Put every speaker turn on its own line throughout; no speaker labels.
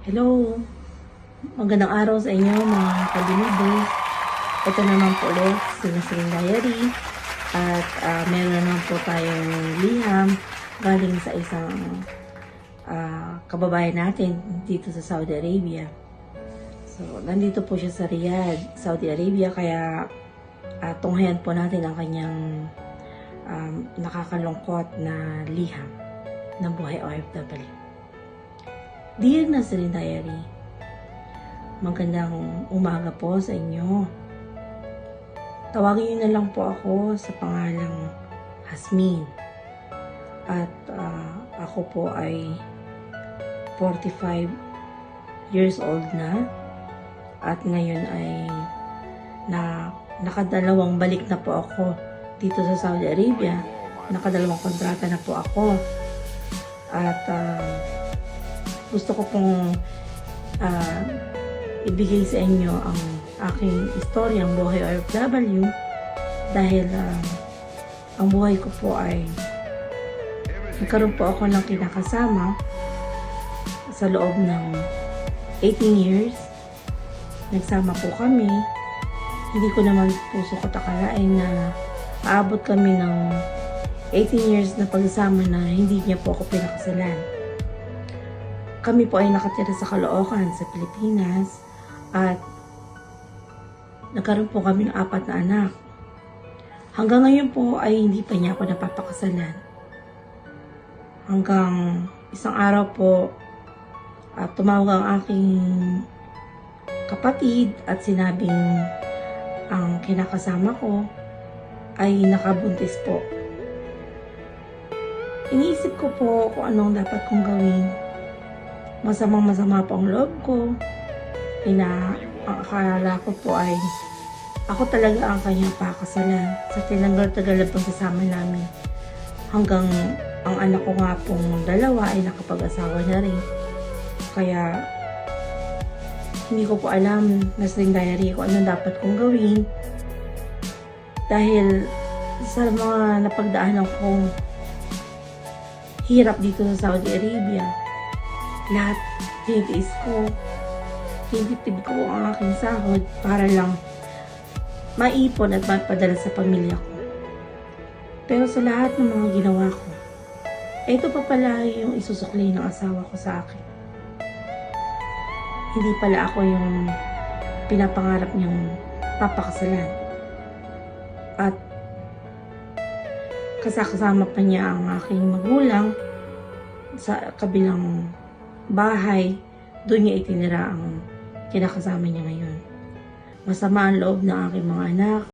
Hello! Magandang araw sa inyo mga kalinidos. Ito naman po ulit si Nasring Diary. At ah, meron naman po tayong liham galing sa isang ah, kababayan natin dito sa Saudi Arabia. So, nandito po siya sa Riyadh, Saudi Arabia. Kaya uh, tunghayan po natin ang kanyang um, nakakalungkot na liham ng buhay OFW. Dear Nasrin Diary, magandang umaga po sa inyo. Tawagin niyo na lang po ako sa pangalang Hasmin. At ah, ako po ay 45 years old na. At ngayon ay na nakadalawang balik na po ako dito sa Saudi Arabia. Nakadalawang kontrata na po ako. At ah, gusto ko pong ah, ibigay sa inyo ang aking istoryang buhay OFW dahil ah, ang buhay ko po ay nagkaroon po ako ng kinakasama sa loob ng 18 years. Nagsama po kami. Hindi ko naman po sukot akalain na aabot kami ng 18 years na pagsasama na hindi niya po ako pinakasalan. Kami po ay nakatira sa Caloocan sa Pilipinas at nagkaroon po kami ng apat na anak. Hanggang ngayon po ay hindi pa niya ako napapakasalan. Hanggang isang araw po at tumawag ang aking kapatid at sinabing ang kinakasama ko ay nakabuntis po. Iniisip ko po kung anong dapat kong gawin. Masamang masama po ang loob ko. Ina, ang akala ko po ay ako talaga ang kanyang pakasalan sa tinanggal-tagal na pagsasama namin. Hanggang ang anak ko nga pong dalawa ay nakapag-asawa na rin. Kaya hindi ko po alam na sa diary ko anong dapat kong gawin. Dahil sa mga napagdaanan kong hirap dito sa Saudi Arabia, lahat tinitiis ko, tinitipid ko ang aking sahod para lang maipon at mapadala sa pamilya ko. Pero sa lahat ng mga ginawa ko, ito pa pala yung isusukli ng asawa ko sa akin. Hindi pala ako yung pinapangarap niyang papakasalan. At kasakasama pa niya ang aking magulang sa kabilang bahay. Doon niya itinira ang kinakasama niya ngayon. Masama ang loob ng aking mga anak.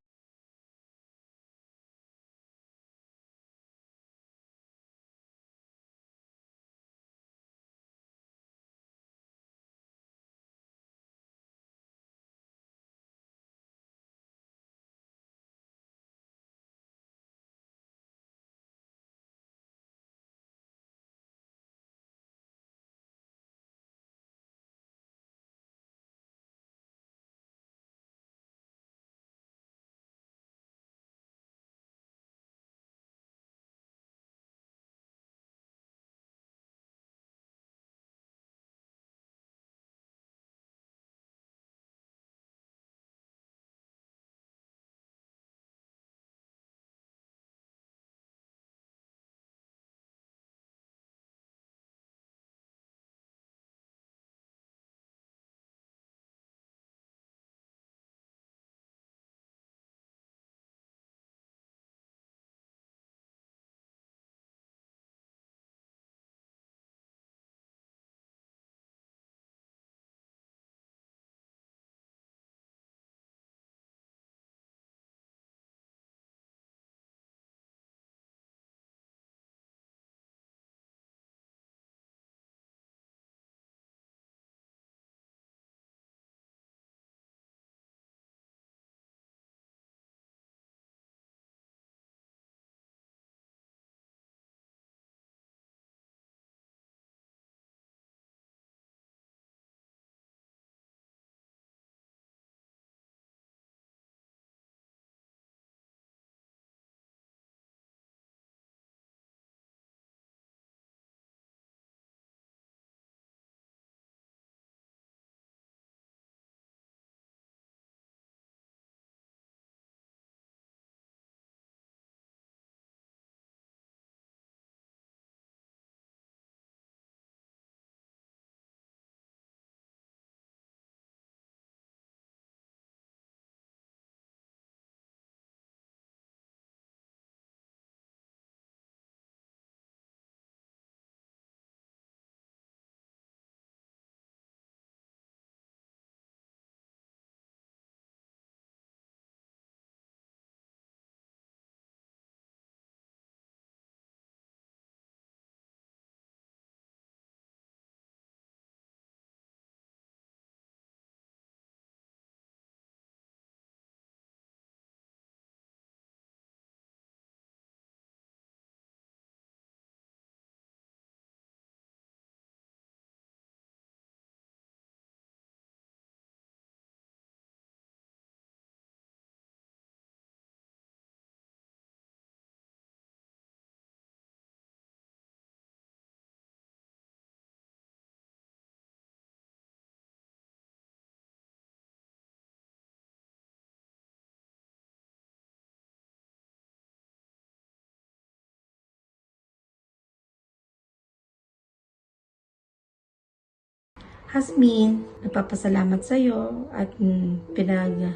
Hasmin, nagpapasalamat sa iyo at mm, pinag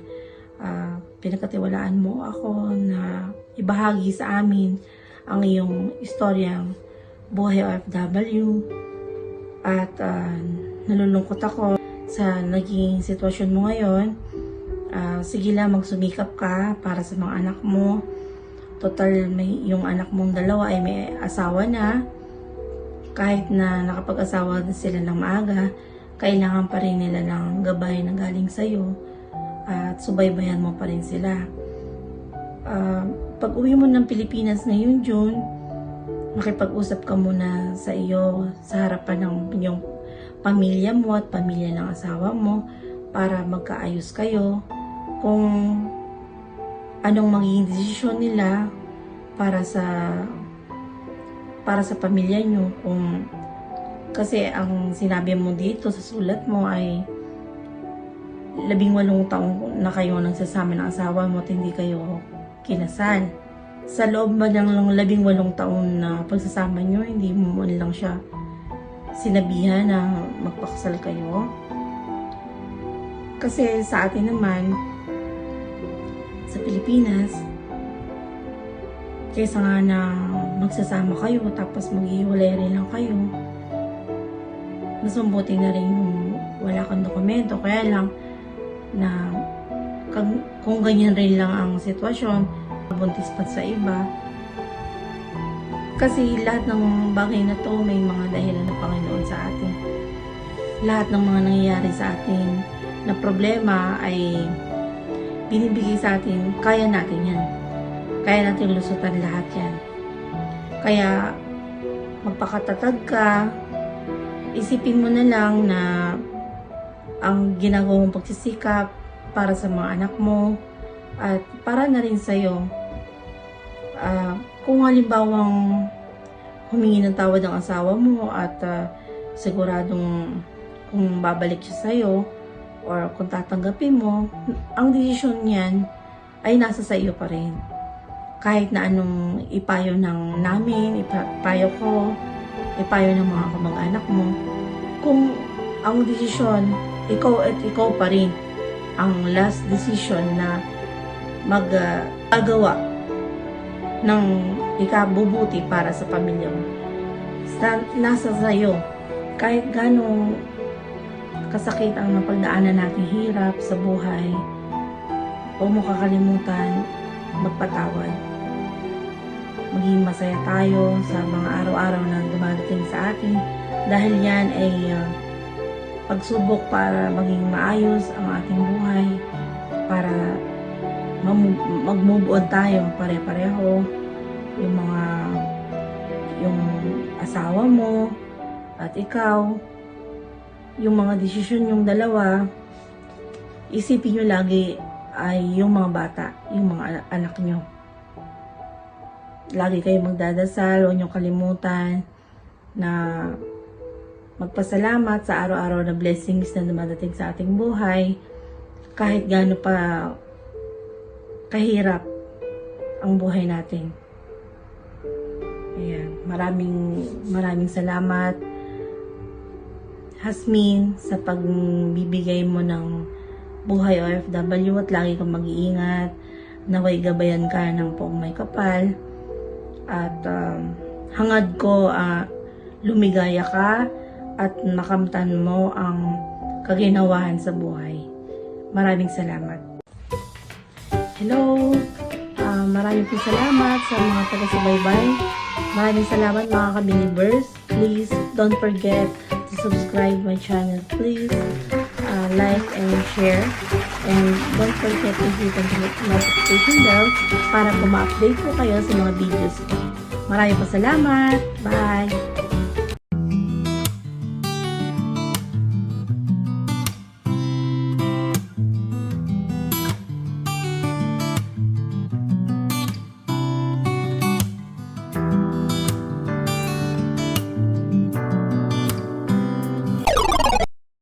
ah, pinagkatiwalaan mo ako na ibahagi sa amin ang iyong istoryang buhay OFW at ah, nalulungkot ako sa naging sitwasyon mo ngayon. Ah, sige lang, magsumikap ka para sa mga anak mo. Total, may, yung anak mong dalawa ay may asawa na. Kahit na nakapag-asawa na sila ng maaga, kailangan pa rin nila ng gabay na galing sa'yo at subaybayan mo pa rin sila. Ah, pag uwi mo ng Pilipinas ngayon, June, makipag-usap ka muna sa iyo sa harapan ng inyong pamilya mo at pamilya ng asawa mo para magkaayos kayo kung anong magiging desisyon nila para sa para sa pamilya nyo kung kasi ang sinabi mo dito sa sulat mo ay labing walong taong na kayo nagsasama ng asawa mo at hindi kayo kinasal. Sa loob ba ng labing walong taon na pagsasama nyo, hindi mo man lang siya sinabihan na magpakasal kayo? Kasi sa atin naman, sa Pilipinas, kaysa nga na magsasama kayo tapos maghiwalay rin lang kayo, mas mabuti na rin yung wala kang dokumento. Kaya lang, na kung, ganyan rin lang ang sitwasyon, buntis pa sa iba. Kasi lahat ng bagay na to may mga dahilan ng Panginoon sa atin. Lahat ng mga nangyayari sa atin na problema ay binibigay sa atin, kaya natin yan. Kaya natin lusutan lahat yan. Kaya magpakatatag ka, isipin mo na lang na ang ginagawa mong pagsisikap para sa mga anak mo at para na rin sa'yo. Ah, kung halimbawang humingi ng tawad ang asawa mo at ah, siguradong kung babalik siya sa'yo or kung tatanggapin mo, ang desisyon niyan ay nasa sa iyo pa rin. Kahit na anong ipayo ng namin, ipayo ko, ipayo ng mga kamag-anak mo, kung ang desisyon, ikaw at ikaw pa rin ang last decision na magagawa ng ikabubuti para sa pamilya mo. Sa, nasa sa'yo, kahit ganong kasakit ang napagdaanan nating hirap sa buhay, huwag mo kakalimutan magpatawad. Maging masaya tayo sa mga araw-araw dumadating sa atin. Dahil yan ay uh, pagsubok para maging maayos ang ating buhay, para mag-move on tayo pare-pareho, yung mga yung asawa mo at ikaw, yung mga desisyon yung dalawa, isipin nyo lagi ay yung mga bata, yung mga ana- anak nyo. Lagi kayo magdadasal, huwag nyo kalimutan na magpasalamat sa araw-araw na blessings na dumadating sa ating buhay kahit gaano pa kahirap ang buhay natin. Ayan, maraming maraming salamat Hasmin sa pagbibigay mo ng buhay OFW at lagi kang mag-iingat. Naway gabayan ka ng poong may kapal. At um, hangad ko ah, lumigaya ka at makamtan mo ang kaginawahan sa buhay. Maraming salamat. Hello! Ah, maraming po salamat sa mga taga-subaybay. Maraming salamat mga ka-believers. Please don't forget to subscribe my channel. Please uh, like and share. And don't forget to hit the notification bell para po ma-update po kayo sa mga videos ko. Maraming po salamat. Bye!